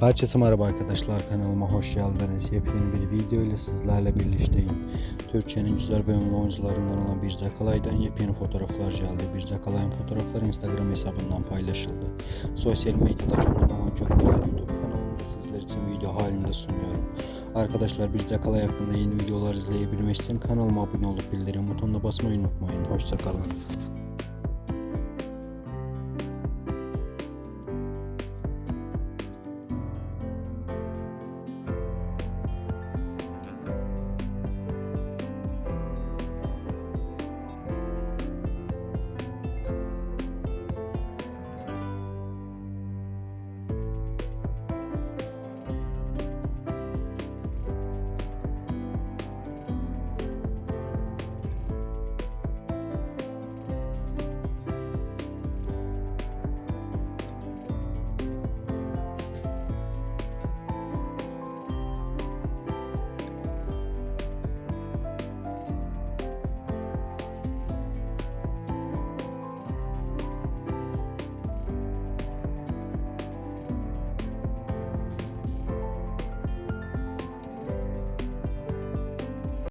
Herkese merhaba arkadaşlar kanalıma hoş geldiniz. Yepyeni bir video ile sizlerle birlikteyim. Türkiye'nin güzel ve ünlü oyuncularından olan Bir Zakalay'dan yepyeni fotoğraflar geldi. Bir Zakalay'ın fotoğrafları Instagram hesabından paylaşıldı. Sosyal medyada çok olan görüntüler YouTube kanalımda sizler için video halinde sunuyorum. Arkadaşlar Bir Zakalay hakkında yeni videolar izleyebilmek için kanalıma abone olup bildirim butonuna basmayı unutmayın. Hoşçakalın.